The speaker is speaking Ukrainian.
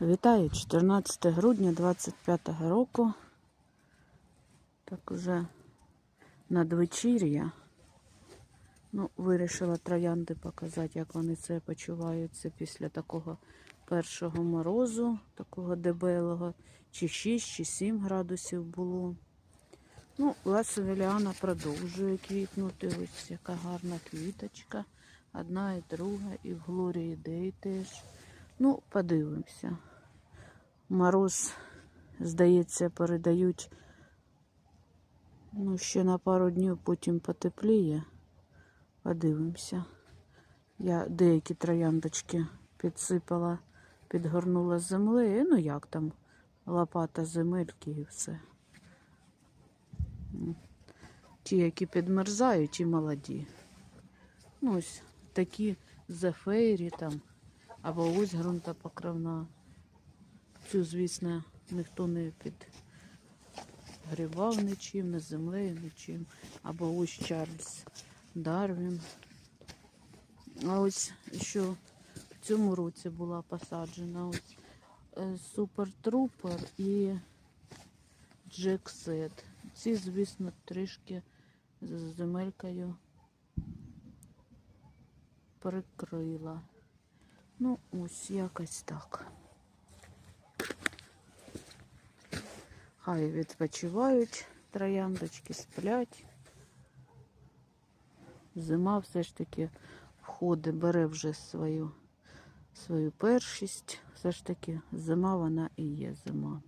Вітаю 14 грудня 25 року. Так уже надвечір'я. Ну, вирішила троянди показати, як вони це почуваються після такого першого морозу, такого дебелого, чи 6, чи 7 градусів було. Ну, Леса Віліана продовжує квітнути. Ось яка гарна квіточка. Одна і друга, і в Глорії Дей теж. Ну, подивимося. Мороз, здається, передають ну, ще на пару днів, потім потепліє. Подивимося. Я деякі трояндочки підсипала, підгорнула з землею. Ну як там, лопата земельки і все. Ті, які підмерзають, ті молоді. Ну, ось такі зефейрі там, або ось ґрунтопокровна. Цю, звісно, ніхто не підгрівав нічим, не землею, нічим. Або ось Чарльз Дарвін. А ось що в цьому році була посаджена ось е, Супер Трупер і Джек Сет. Ці, звісно, трішки з земелькою прикрила. Ну, ось якось так. Хай відпочивають трояндочки, сплять. Зима все ж таки входить, бере вже свою, свою першість. Все ж таки зима вона і є зима.